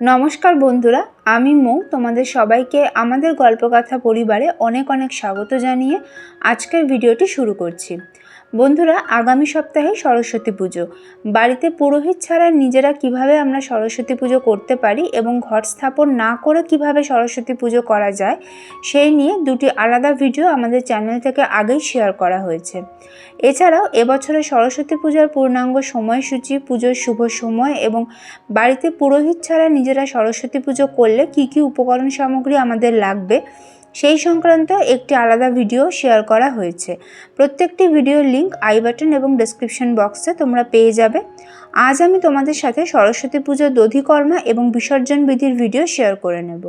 নমস্কার বন্ধুরা, আমি মৌ। তোমাদের সবাইকে আমাদের গল্পকথা পরিবারে অনেক অনেক স্বাগত জানিয়ে আজকের ভিডিওটি শুরু করছি। বন্ধুরা, আগামী সপ্তাহে সরস্বতী পুজো। বাড়িতে পুরোহিত ছাড়া নিজেরা কীভাবে আমরা সরস্বতী পুজো করতে পারি এবং ঘট স্থাপন না করে কীভাবে সরস্বতী পুজো করা যায়, সেই নিয়ে দুটি আলাদা ভিডিও আমাদের চ্যানেল থেকে আগেই শেয়ার করা হয়েছে। এছাড়াও এবছরে সরস্বতী পূজার পূর্ণাঙ্গ সময়সূচি, পুজোর শুভ সময় এবং বাড়িতে পুরোহিত ছাড়া নিজেরা সরস্বতী পুজো করলে কি কি উপকরণ সামগ্রী আমাদের লাগবে সেই সংক্রান্ত একটি আলাদা ভিডিও শেয়ার করা হয়েছে। প্রত্যেকটি ভিডিওর লিঙ্ক আই বাটন এবং ডেসক্রিপশন বক্সে তোমরা পেয়ে যাবে। আজ আমি তোমাদের সাথে সরস্বতী পুজোর দধিকর্মা এবং বিসর্জন বিধির ভিডিও শেয়ার করে নেব।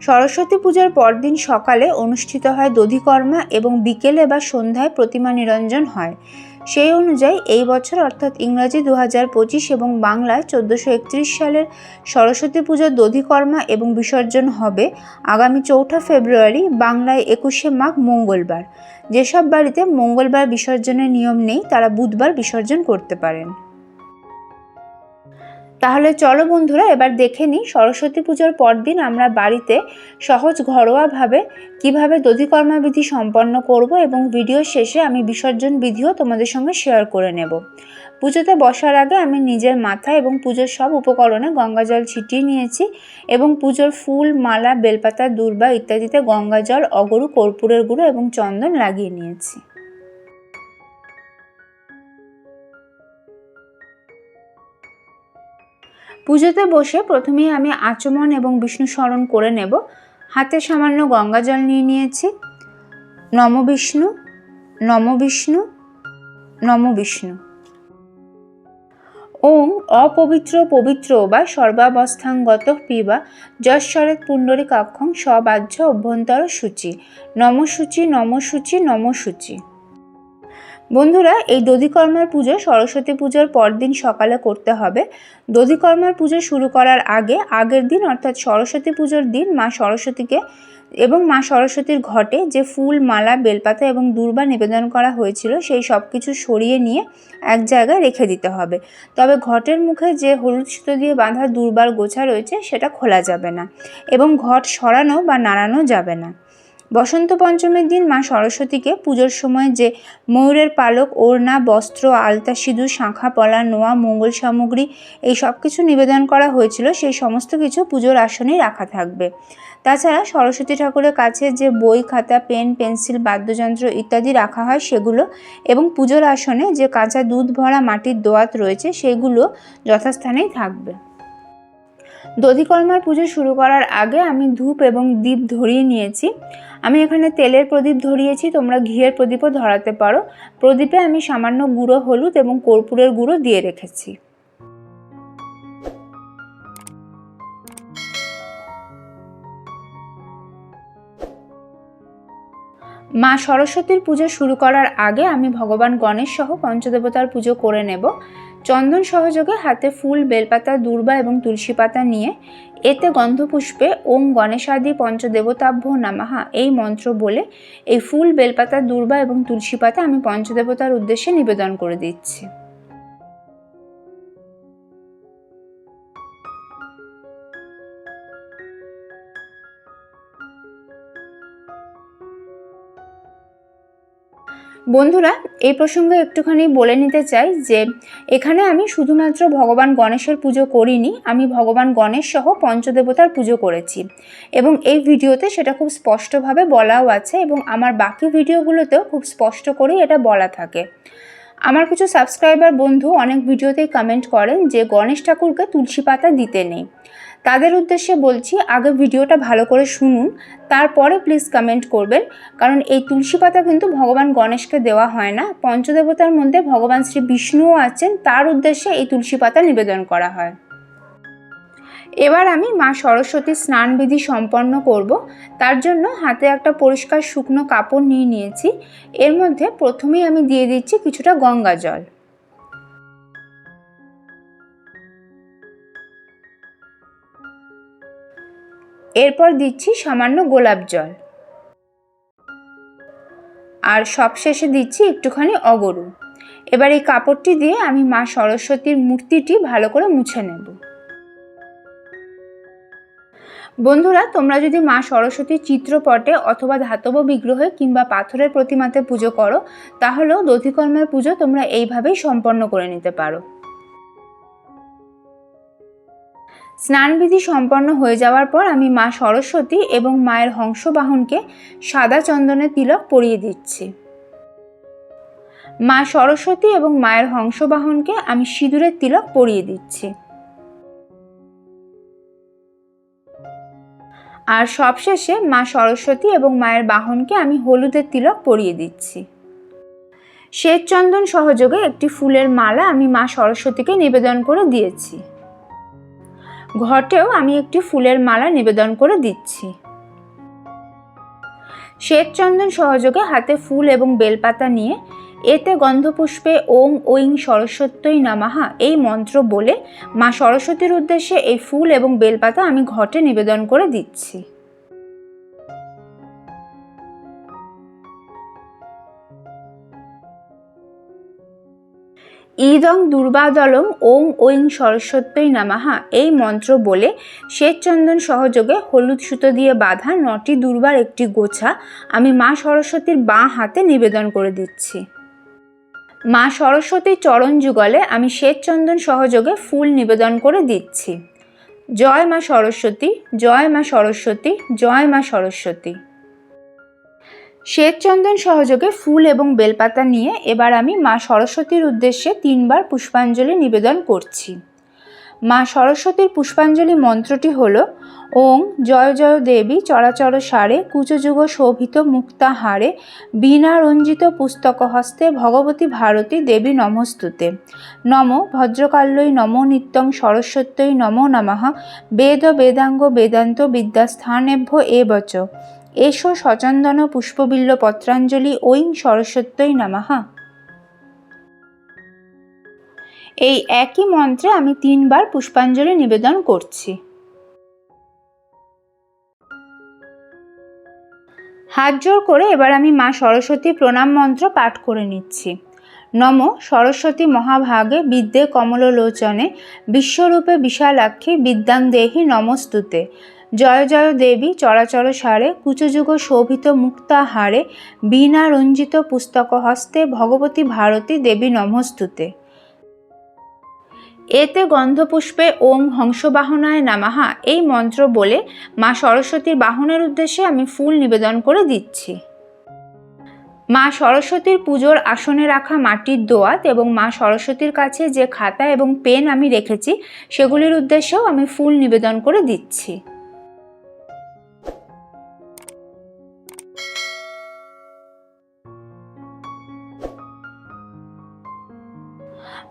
সরস্বতী পূজার পরদিন সকালে অনুষ্ঠিত হয় দধিকর্মা এবং বিকেলে বা সন্ধ্যায় প্রতিমা নিরঞ্জন হয়। সেই অনুযায়ী এই বছর, অর্থাৎ ইংরাজি দু হাজার পঁচিশ এবং বাংলায় চোদ্দোশো একত্রিশ সালের সরস্বতী পুজোর দধিকর্মা এবং বিসর্জন হবে আগামী চৌঠা ফেব্রুয়ারি, বাংলায় একুশে মাঘ মঙ্গলবার। যেসব বাড়িতে মঙ্গলবার বিসর্জনের নিয়ম নেই, তারা বুধবার বিসর্জন করতে পারেন। তাহলে চলো বন্ধুরা, এবার দেখে নিই সরস্বতী পুজোর পরদিন আমরা বাড়িতে সহজ ঘরোয়াভাবে কীভাবে দধিকর্মা বিধি সম্পন্ন করব এবং ভিডিও শেষে আমি বিসর্জন বিধিও তোমাদের সঙ্গে শেয়ার করে নেব। পুজোতে বসার আগে আমি নিজের মাথা এবং পুজোর সব উপকরণে গঙ্গা জল ছিটিয়ে নিয়েছি এবং পুজোর ফুল, মালা, বেলপাতা, দূর্বা ইত্যাদিতে গঙ্গা জল অগরু, কর্পূরের গুঁড়ো এবং চন্দন লাগিয়ে নিয়েছি। পুজোতে বসে প্রথমেই আমি আচমন এবং বিষ্ণু স্মরণ করে নেব। হাতে সামান্য গঙ্গা জল নিয়ে নিয়েছি। নম বিষ্ণু নম বিষ্ণু নম বিষ্ণু। ওম অপবিত্র পবিত্র বা সর্বাবস্থাঙ্গত পিবা যশ্বরেত পুণ্ডরী কাক্ষং সবাহ্য অভ্যন্তর সূচি নমসূচি নমসূচি নমসূচি। বন্ধুরা, এই দধিকর্মার পুজো সরস্বতী পুজোর পরদিন সকালে করতে হবে। দধিকর্মার পুজো শুরু করার আগে, আগের দিন, অর্থাৎ সরস্বতী পুজোর দিন, মা সরস্বতীকে এবং মা সরস্বতীর ঘটে যে ফুল, মালা, বেলপাতা এবং দূর্বা নিবেদন করা হয়েছিল, সেই সব কিছু সরিয়ে নিয়ে এক জায়গায় রেখে দিতে হবে। তবে ঘটের মুখে যে হলুদ সুতো দিয়ে বাঁধা দুর্বার গোছা রয়েছে, সেটা খোলা যাবে না এবং ঘট সরানো বা নাড়ানো যাবে না। বসন্ত পঞ্চমীর দিন মা সরস্বতীকে পুজোর সময় যে ময়ূরের পালক, ওড়না, বস্ত্র, আলতা, সিঁদুর, শাঁখা, পলা, নোয়া, মঙ্গল সামগ্রী এই সব কিছু নিবেদন করা হয়েছিল, সেই সমস্ত কিছু পুজোর আসনেই রাখা থাকবে। তাছাড়া সরস্বতী ঠাকুরের কাছে যে বই, খাতা, পেন, পেন্সিল, বাদ্যযন্ত্র ইত্যাদি রাখা হয়, সেগুলো এবং পুজোর আসনে যে কাঁচা দুধ ভরা মাটির দোয়াত রয়েছে, সেগুলো যথাস্থানেই থাকবে। দধিকর্মার পুজো শুরু করার আগে আমি ধূপ এবং দীপ ধরিয়ে নিয়েছি। আমি এখানে তেলের প্রদীপ ধরিয়েছি, তোমরা ঘিয়ের প্রদীপও ধরাতে পারো। প্রদীপে আমি সামান্য গুঁড়ো হলুদ এবং কর্পূরের গুঁড়ো দিয়ে রেখেছি। মা সরস্বতীর পুজো শুরু করার আগে আমি ভগবান গণেশ সহ পঞ্চদেবতার পুজো করে নেব। চন্দন সহযোগে হাতে ফুল, বেলপাতা, দুর্বা এবং তুলসী পাতা নিয়ে এতে গন্ধপুষ্পে ওম গণেশাদি পঞ্চদেবতাভ্য নামাহা এই মন্ত্র বলে এই ফুল, বেলপাতা, দুর্বা এবং তুলসী পাতা আমি পঞ্চদেবতার উদ্দেশ্যে নিবেদন করে দিচ্ছি। বন্ধুরা, এই প্রসঙ্গে একটুখানি বলে নিতে চাই যে, এখানে আমি শুধুমাত্র ভগবান গণেশের পুজো করিনি, আমি ভগবান গণেশ সহ পঞ্চদেবতার পুজো করেছি। এবং এই ভিডিওতে সেটা খুব স্পষ্টভাবে বলাও আছে এবং আমার বাকি ভিডিওগুলোতেও খুব স্পষ্ট করেই এটা বলা থাকে। আমার কিছু সাবস্ক্রাইবার বন্ধু অনেক ভিডিওতেই কমেন্ট করেন যে, গণেশ ঠাকুরকে তুলসী পাতা দিতে নেই। তাদের উদ্দেশ্যে বলছি, আগে ভিডিওটা ভালো করে শুনুন, তারপরে প্লিজ কমেন্ট করবেন, কারণ এই তুলসী পাতা কিন্তু ভগবান গণেশকে দেওয়া হয় না। পঞ্চদেবতার মধ্যে ভগবান শ্রী বিষ্ণুও আছেন, তার উদ্দেশ্যে এই তুলসী পাতা নিবেদন করা হয়। এবার আমি মা সরস্বতীর স্নানবিধি সম্পন্ন করব। তার জন্য হাতে একটা পরিষ্কার শুকনো কাপড় নিয়ে নিয়েছি। এর মধ্যে প্রথমেই আমি দিয়ে দিচ্ছি কিছুটা গঙ্গা জল। এরপর দিচ্ছি সামান্য গোলাপ জল। আর সবশেষে দিচ্ছি একটুখানি অগরু। এবার এই কাপড়টি দিয়ে আমি মা সরস্বতীর মূর্তিটি ভালো করে মুছে নেব। বন্ধুরা, তোমরা যদি মা সরস্বতীর চিত্রপটে অথবা ধাতব বিগ্রহে কিংবা পাথরের প্রতিমাতে পুজো করো, তাহলেও দধিকর্মার পুজো তোমরা এইভাবেই সম্পন্ন করে নিতে পারো। স্নানবিধি সম্পন্ন হয়ে যাওয়ার পর আমি মা সরস্বতী এবং মায়ের হংসবাহনকে সাদা চন্দনের তিলক পরিয়ে দিচ্ছি। মা সরস্বতী এবং মায়ের হংসবাহনকে আমি সিঁদুরের তিলক পরিয়ে দিচ্ছি। আর সবশেষে মা সরস্বতী এবং মায়ের বাহনকে আমি হলুদের তিলক পরিয়ে দিচ্ছি। শ্বেত চন্দন সহযোগে একটি ফুলের মালা আমি মা সরস্বতীকে নিবেদন করে দিয়েছি। ঘটেও আমি একটি ফুলের মালা নিবেদন করে দিচ্ছি। শ্বেতচন্দন সহযোগে হাতে ফুল এবং বেলপাতা নিয়ে এতে গন্ধপুষ্পে ওং ঐং সরস্বত্যই নামাহা এই মন্ত্র বলে মা সরস্বতীর উদ্দেশ্যে এই ফুল এবং বেলপাতা আমি ঘটে নিবেদন করে দিচ্ছি। ইদং দুর্বাদলং ওং ঐং সরস্বত্যই নামাহা। এই মন্ত্র বলে শ্বেতচন্দন সহযোগে হলুদ সুতো দিয়ে বাঁধা নটি দুর্বার একটি গোছা আমি মা সরস্বতীর বাঁ হাতে নিবেদন করে দিচ্ছি। মা সরস্বতীর চরণ যুগলে আমি শ্বেতচন্দন সহযোগে ফুল নিবেদন করে দিচ্ছি। জয় মা সরস্বতী, জয় মা সরস্বতী, জয় মা সরস্বতী। শ্বেতচন্দন সহযোগে ফুল এবং বেলপাতা নিয়ে এবার আমি মা সরস্বতীর উদ্দেশ্যে তিনবার পুষ্পাঞ্জলি নিবেদন করছি। মা সরস্বতীর পুষ্পাঞ্জলি মন্ত্রটি হল, ওং জয় জয় দেবী চরাচর সারে কুচযুগ শোভিত মুক্তা হারে বীণা রঞ্জিত পুস্তক হস্তে ভগবতী ভারতী দেবী নমস্তুতে। নম ভদ্রকাল্যই নম নিত্যং সরস্বত্যই নম নমঃ। বেদ বেদাঙ্গ বেদান্ত বিদ্যাস্থানেভ্য এ এসো সচন্দন পুষ্পবিল্ল পত্রাঞ্জলি ঐং সরস্বত্যই নামাহা এই একই মন্ত্রে আমি তিনবার পুষ্পাঞ্জলি নিবেদন করছি। হাত জোর করে এবার আমি মা সরস্বতী প্রণাম মন্ত্র পাঠ করে নিচ্ছি। নম সরস্বতী মহাভাগে বিদ্যে কমললোচনে বিশ্বরূপে বিশালাক্ষী বিদ্যাং দেহি নমস্তুতে। জয় জয় দেবী চরাচর সারে, কুচযুগ শোভিত মুক্তা হারে, বীণা রঞ্জিত পুস্তক হস্তে, ভগবতী ভারতী দেবী নমস্তুতে। এতে গন্ধপুষ্পে ওং হংসবাহনায় নামাহা এই মন্ত্র বলে মা সরস্বতীর বাহনের উদ্দেশ্যে আমি ফুল নিবেদন করে দিচ্ছি। মা সরস্বতীর পুজোর আসনে রাখা মাটির দোয়াত এবং মা সরস্বতীর কাছে যে খাতা এবং পেন আমি রেখেছি, সেগুলির উদ্দেশ্যেও আমি ফুল নিবেদন করে দিচ্ছি।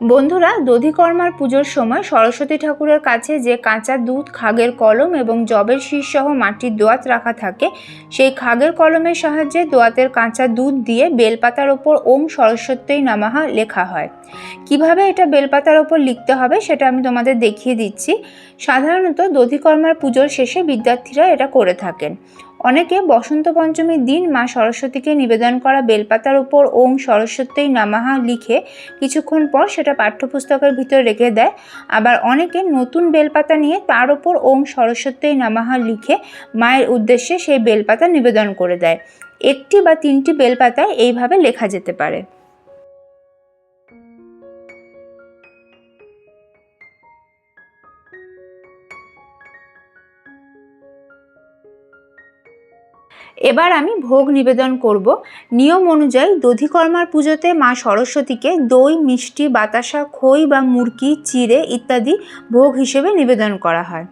বন্ধুরা, দধিকর্মার পুজোর সময় সরস্বতী ঠাকুরের কাছে যে কাঁচা দুধ, খাগের কলম এবং জবের শীর্ষসহ মাটির দোয়াত রাখা থাকে, সেই খাগের কলমের সাহায্যে দোয়াতের কাঁচা দুধ দিয়ে বেলপাতার ওপর ওম সরস্বতী নামাহা লেখা হয়। কীভাবে এটা বেলপাতার ওপর লিখতে হবে সেটা আমি তোমাদের দেখিয়ে দিচ্ছি। সাধারণত দধিকর্মার পুজোর শেষে বিদ্যার্থীরা এটা করে থাকেন। অনেকে বসন্ত পঞ্চমীর দিন মা সরস্বতীকে নিবেদন করা বেলপাতার উপর ওং সরস্বতী নামাহা লিখে কিছুক্ষণ পর সেটা পাঠ্যপুস্তকের ভিতরে রেখে দেয়। আবার অনেকে নতুন বেলপাতা নিয়ে তার ওপর ওং সরস্বতী নামাহা লিখে মায়ের উদ্দেশ্যে সেই বেলপাতা নিবেদন করে দেয়। একটি বা তিনটি বেলপাতায় এইভাবে লেখা যেতে পারে। এবার আমি ভোগ নিবেদন করব। নিয়ম অনুযায়ী দধিকর্মার পুজোতে মা সরস্বতীকে দই, মিষ্টি, বাতাসা, খই বা মুরকি চিড়ে ইত্যাদি ভোগ হিসেবে নিবেদন করা হয়।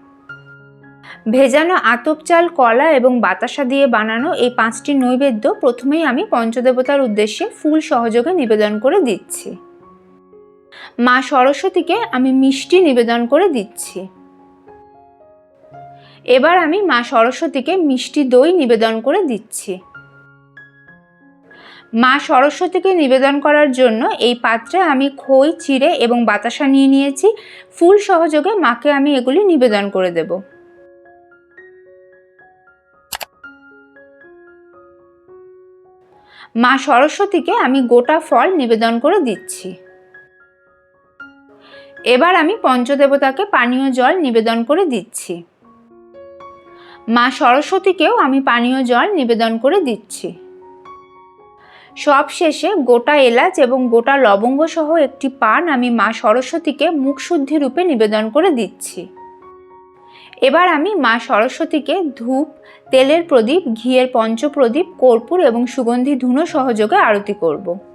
ভেজানো আতপ চাল, কলা এবং বাতাসা দিয়ে বানানো এই পাঁচটি নৈবেদ্য প্রথমেই আমি পঞ্চদেবতার উদ্দেশ্যে ফুল সহযোগে নিবেদন করে দিচ্ছি। মা সরস্বতীকে আমি মিষ্টি নিবেদন করে দিচ্ছি। এবার আমি মা সরস্বতীকে মিষ্টি দই নিবেদন করে দিচ্ছি। মা সরস্বতীকে নিবেদন করার জন্য এই পাত্রে আমি খই, চিড়ে এবং বাতাসা নিয়ে নিয়েছি। ফুল সহযোগে মাকে আমি এগুলি নিবেদন করে দেব। মা সরস্বতীকে আমি গোটা ফল নিবেদন করে দিচ্ছি। এবার আমি পঞ্চদেবতাকে পানীয় জল নিবেদন করে দিচ্ছি। মা সরস্বতীকেও আমি পানীয় জল নিবেদন করে দিচ্ছি। সব শেষে গোটা এলাচ এবং গোটা লবঙ্গ সহ একটি পান আমি মা সরস্বতীকে মুখশুদ্ধি রূপে নিবেদন করে দিচ্ছি। এবার আমি মা সরস্বতীকে ধূপ, তেলের প্রদীপ, ঘিয়ের পঞ্চপ্রদীপ, কর্পূর এবং সুগন্ধি ধুনো সহযোগে আরতি করব।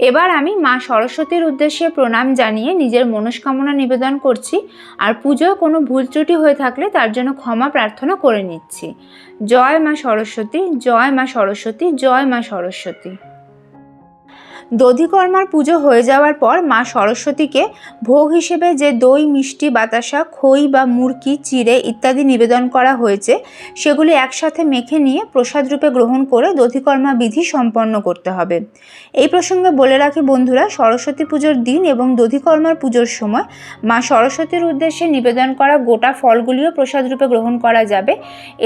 এবার আমি মা সরস্বতীর উদ্দেশ্যে প্রণাম জানিয়ে নিজের মনস্কামনা নিবেদন করছি আর পুজোয় কোনো ভুল ত্রুটি হয়ে থাকলে তার জন্য ক্ষমা প্রার্থনা করে নিচ্ছি। জয় মা সরস্বতী, জয় মা সরস্বতী, জয় মা সরস্বতী। দধিকর্মার পুজো হয়ে যাওয়ার পর মা সরস্বতীকে ভোগ হিসেবে যে দই, মিষ্টি, বাতাসা, খই বা মুরকি, চিড়ে ইত্যাদি নিবেদন করা হয়েছে, সেগুলি একসাথে মেখে নিয়ে প্রসাদ রূপে গ্রহণ করে দধিকর্মা বিধি সম্পন্ন করতে হবে। এই প্রসঙ্গে বলে রাখি বন্ধুরা, সরস্বতী পুজোর দিন এবং দধিকর্মার পুজোর সময় মা সরস্বতীর উদ্দেশ্যে নিবেদন করা গোটা ফলগুলিও প্রসাদ রূপে গ্রহণ করা যাবে।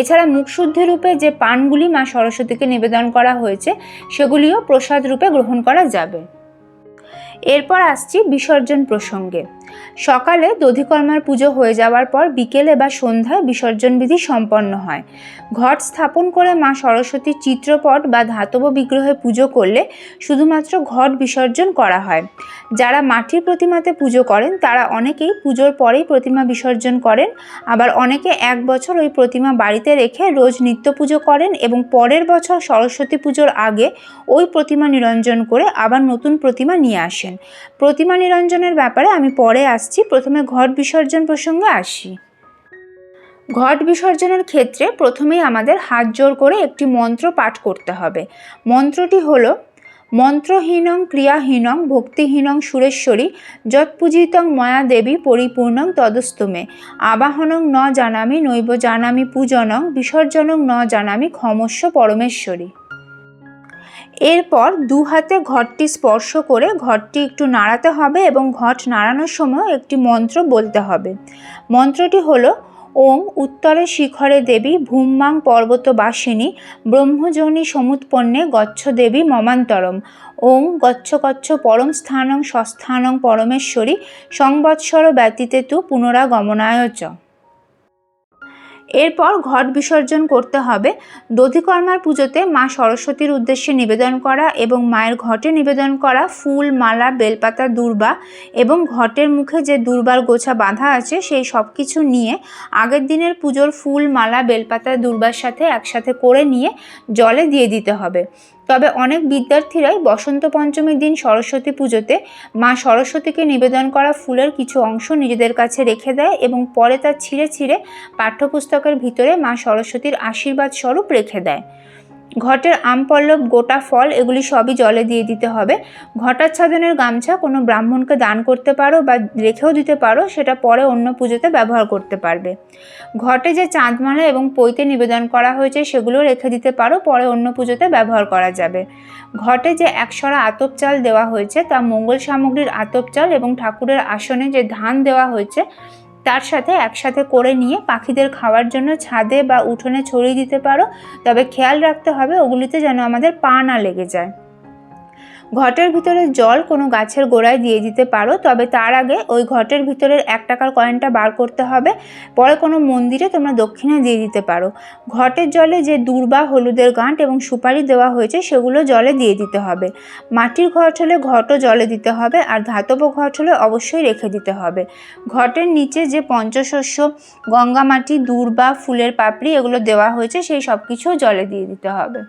এছাড়া মুখশুদ্ধি রূপে যে পানগুলি মা সরস্বতীকে নিবেদন করা হয়েছে, সেগুলিও প্রসাদ রূপে গ্রহণ করা যাবে। এরপর আসছি বিসর্জন প্রসঙ্গে। সকালে দধিকর্মার পুজো হয়ে যাওয়ার পর বিকেলে বা সন্ধ্যায় বিসর্জন বিধি সম্পন্ন হয়। ঘট স্থাপন করে মা সরস্বতীর চিত্রপট বা ধাতব বিগ্রহে পুজো করলে শুধুমাত্র ঘট বিসর্জন করা হয়। যারা মাটির প্রতিমাতে পুজো করেন, তারা অনেকেই পুজোর পরেই প্রতিমা বিসর্জন করেন। আবার অনেকে এক বছর ওই প্রতিমা বাড়িতে রেখে রোজ নিত্য পুজো করেন এবং পরের বছর সরস্বতী পুজোর আগে ওই প্রতিমা নিরঞ্জন করে আবার নতুন প্রতিমা নিয়ে আসেন। প্রতিমা নিরঞ্জনের ব্যাপারে আমি পরে আসছি, প্রথমে ঘট বিসর্জন প্রসঙ্গে আসি। ঘট বিসর্জনের ক্ষেত্রে প্রথমেই আমাদের হাত জোর করে একটি মন্ত্র পাঠ করতে হবে। মন্ত্রটি হলো, মন্ত্রহীনং ক্রিয়াহীনং ভক্তিহীনং সুরেশ্বরী যৎপূজিতং ময়া দেবী পরিপূর্ণং তদস্তমে। আবাহনং ন জানামি নৈব জানামি পূজনং বিসর্জনং ন জানামি ক্ষমস্য পরমেশ্বরী। এরপর দু হাতে ঘরটি স্পর্শ করে ঘরটি একটু নাড়াতে হবে এবং ঘট নাড়ানোর সময় একটি মন্ত্র বলতে হবে। মন্ত্রটি হলো ওং উত্তরে শিখরে দেবী ভূম্মাং পর্বতবাসিনী ব্রহ্মজনী সমুৎপন্নে গচ্ছ দেবী মমান্তরম। ওং গচ্ছ গচ্ছ পরম স্থানং সস্থানং পরমেশ্বরী সংবৎসর ব্যতীতে তু পুনরাগমনায় চ। এরপর ঘট বিসর্জন করতে হবে। দধিকর্মার পুজোতে মা সরস্বতীর উদ্দেশ্যে নিবেদন করা এবং মায়ের ঘটে নিবেদন করা ফুল, মালা, বেলপাতা, দূর্বা এবং ঘটের মুখে যে দুর্বার গোছা বাঁধা আছে সেই সব কিছু নিয়ে আগের দিনের পুজোর ফুল, মালা, বেলপাতা, দুর্বার সাথে একসাথে করে নিয়ে জলে দিয়ে দিতে হবে। তবে অনেক বিদ্যার্থীরাই বসন্ত পঞ্চমীর দিন সরস্বতী পুজোতে মা সরস্বতীকে নিবেদন করা ফুলের কিছু অংশ নিজেদের কাছে রেখে দেয় এবং পরে তা ছিঁড়ে ছিঁড়ে পাঠ্যপুস্তকের ভিতরে মা সরস্বতীর আশীর্বাদ স্বরূপ রেখে দেয়। ঘটের আমপল্লব গোটা ফল এগুলি সবই জলে দিয়ে দিতে হবে। ঘটাচ্ছাদনের গামছা কোনো ব্রাহ্মণকে দান করতে পারো বা রেখেও দিতে পারো, সেটা পরে অন্য পুজোতে ব্যবহার করতে পারবে। ঘটে যে চাঁদমালা এবং পৈতে নিবেদন করা হয়েছে, সেগুলো রেখে দিতে পারো, পরে অন্য পুজোতে ব্যবহার করা যাবে। ঘটে যে একশরা আতপ চাল দেওয়া হয়েছে, তা মঙ্গল সামগ্রীর আতপ চাল এবং ঠাকুরের আসনে যে ধান দেওয়া হয়েছে তার সাথে একসাথে করে নিয়ে পাখিদের খাওয়ার জন্য ছাদে বা উঠোনে ছড়িয়ে দিতে পারো। তবে খেয়াল রাখতে হবে ওগুলিতে যেন আমাদের পা না লেগে যায়। ঘটের ভিতরে জল কোনো গাছের গোড়ায় দিয়ে দিতে পারো, তবে তার আগে ওই ঘটের ভিতরের এক টাকার কয়েনটা বার করতে হবে। পরে কোনো মন্দিরে তোমরা দক্ষিণা দিয়ে দিতে পারো। ঘটের জলে যে দূর্বা হলুদের গাঁট এবং সুপারি দেওয়া হয়েছে, সেগুলো জলে দিয়ে দিতে হবে। মাটির ঘট হলে ঘটও জলে দিতে হবে, আর ধাতব ঘট হলে অবশ্যই রেখে দিতে হবে। ঘটের নিচে যে পঞ্চশস্য, গঙ্গা মাটি, দূর্বা, ফুলের পাপড়ি, এগুলো দেওয়া হয়েছে, সেই সব কিছুও জলে দিয়ে দিতে হবে।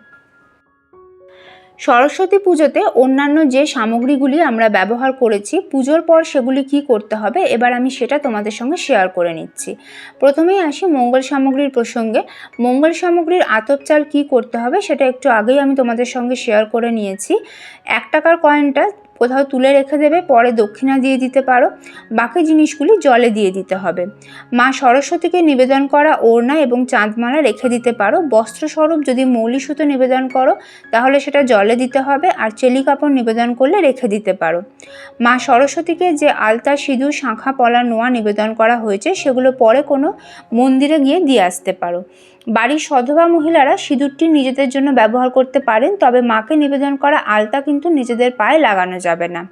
সরস্বতী পুজোতে অন্যান্য যে সামগ্রীগুলি আমরা ব্যবহার করেছি, পুজোর পর সেগুলি কি করতে হবে? এবার আমি সেটা তোমাদের সঙ্গে শেয়ার করে নিচ্ছি। প্রথমেই আসি মঙ্গল সামগ্রীর প্রসঙ্গে। মঙ্গল সামগ্রীর আতপচাল কী করতে হবে সেটা একটু আগেই আমি তোমাদের সঙ্গে শেয়ার করে নিয়েছি। এক টাকার কয়েনটা কোথাও তুলে রেখে দেবে, পরে দক্ষিণা দিয়ে দিতে পারো। বাকি জিনিসগুলি জলে দিয়ে দিতে হবে। মা সরস্বতীকে নিবেদন করা ওড়না এবং চাঁদমালা রেখে দিতে পারো। বস্ত্রস্বরূপ যদি মৌলি সুতো নিবেদন করো, তাহলে সেটা জলে দিতে হবে আর চেলি কাপড় নিবেদন করলে রেখে দিতে পারো। মা সরস্বতীকে যে আলতা, সিঁদুর, শাঁখা, পলা, নোয়া নিবেদন করা হয়েছে, সেগুলো পরে কোনো মন্দিরে গিয়ে দিয়ে আসতে পারো। বাড়ির সধবা মহিলারা সিঁদুরটি নিজেদের জন্য ব্যবহার করতে পারেন, তবে মাকে নিবেদন করা আলতা কিন্তু নিজেদের পায়ে লাগানো যাবে না।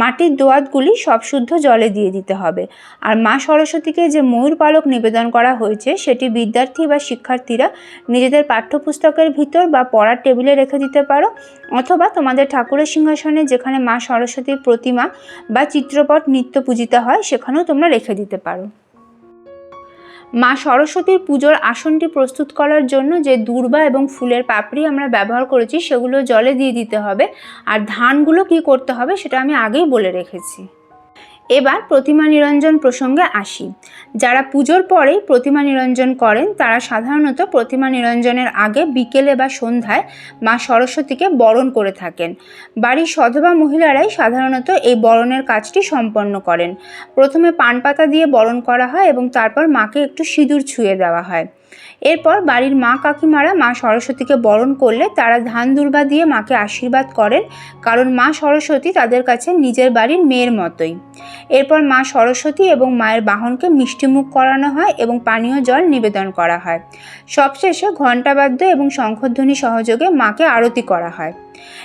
মাটির দোয়াতগুলি সব শুদ্ধ জলে দিয়ে দিতে হবে। আর মা সরস্বতীকে যে ময়ূর পালক নিবেদন করা হয়েছে, সেটি বিদ্যার্থী বা শিক্ষার্থীরা নিজেদের পাঠ্যপুস্তকের ভিতর বা পড়ার টেবিলে রেখে দিতে পারো, অথবা তোমাদের ঠাকুরের সিংহাসনে যেখানে মা সরস্বতীর প্রতিমা বা চিত্রপট নিত্য পূজিত হয়, সেখানেও তোমরা রেখে দিতে পারো। মা সরস্বতীর পুজোর আসনটি প্রস্তুত করার জন্য যে দূর্বা এবং ফুলের পাপড়ি আমরা ব্যবহার করেছি, সেগুলো জলে দিয়ে দিতে হবে। আর ধানগুলো কি করতে হবে, সেটা আমি আগেই বলে রেখেছি। এবার প্রতিমা নিরঞ্জন প্রসঙ্গে আসি। যারা পুজোর পরেই প্রতিমা নিরঞ্জন করেন, তারা সাধারণত প্রতিমা নিরঞ্জনের আগে বিকেলে বা সন্ধ্যায় মা সরস্বতীকে বরণ করে থাকেন। বাড়ির সধবা মহিলারাই সাধারণত এই বরণের কাজটি সম্পন্ন করেন। প্রথমে পান পাতা দিয়ে বরণ করা হয় এবং তারপর মাকে একটু সিঁদুর ছুঁয়ে দেওয়া হয়। এরপর বাড়ির মা কাকিমারা মা সরস্বতীকে বরণ করলে তারা ধান দুর্বা দিয়ে মাকে আশীর্বাদ করেন, কারণ মা সরস্বতী তাদের কাছে নিজের বাড়ির মেয়ের মতোই। এরপর মা সরস্বতী এবং মায়ের বাহনকে মিষ্টিমুখ করানো হয় এবং পানীয় জল নিবেদন করা হয়। সবশেষে ঘণ্টাবাদ্য এবং শঙ্খধ্বনি সহযোগে মাকে আরতি করা হয়।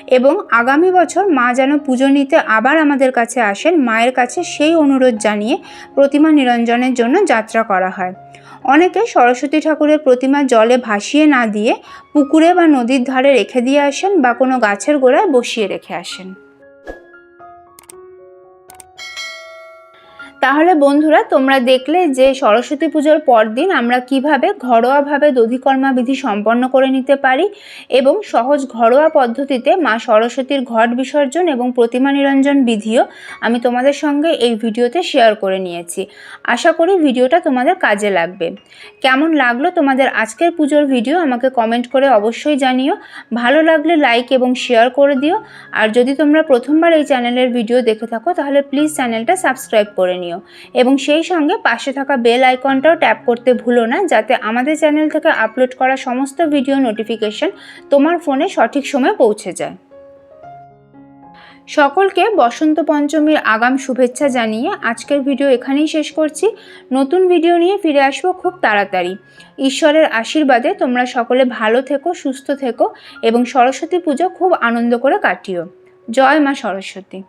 এবং আগামী বছর মা যেন পুজো নিতে আবার আমাদের কাছে আসেন, মায়ের কাছে সেই অনুরোধ জানিয়ে প্রতিমা নিরঞ্জনের জন্য যাত্রা করা হয়। অনেকে সরস্বতী ঠাকুরের প্রতিমা জলে ভাসিয়ে না দিয়ে পুকুরে বা নদীর ধারে রেখে দিয়ে আসেন বা কোনো গাছের গোড়ায় বসিয়ে রেখে আসেন। তাহলে বন্ধুরা, তোমরা দেখলে যে সরস্বতী পুজোর পরদিন আমরা কীভাবে ঘরোয়াভাবে দধিকর্মা বিধি সম্পন্ন করে নিতে পারি এবং সহজ ঘরোয়া পদ্ধতিতে মা সরস্বতীর ঘট বিসর্জন এবং প্রতিমা নিরঞ্জন বিধিও আমি তোমাদের সঙ্গে এই ভিডিওতে শেয়ার করে নিয়েছি। আশা করি ভিডিওটা তোমাদের কাজে লাগবে। কেমন লাগল তোমাদের আজকের পুজোর ভিডিও আমাকে কমেন্ট করে অবশ্যই জানিও। ভালো লাগলে লাইক এবং শেয়ার করে দিও। আর যদি তোমরা প্রথমবার এই চ্যানেলের ভিডিও দেখে থাকো, তাহলে প্লিজ চ্যানেলটা সাবস্ক্রাইব করে নিও। নিও এবং সেই সঙ্গে পাশে থাকা বেল আইকনটাও ট্যাপ করতে ভুলো না, যাতে আমাদের চ্যানেল থেকে আপলোড করা সমস্ত ভিডিও নোটিফিকেশন তোমার ফোনে সঠিক সময়ে পৌঁছে যায়। সকলকে বসন্ত পঞ্চমীর আগাম শুভেচ্ছা জানিয়ে আজকের ভিডিও এখানেই শেষ করছি। নতুন ভিডিও নিয়ে ফিরে আসব খুব তাড়াতাড়ি। ঈশ্বরের আশীর্বাদে তোমরা সকলে ভালো থেকো, সুস্থ থেকো এবং সরস্বতী পুজো খুব আনন্দ করে কাটিও। জয় মা সরস্বতী।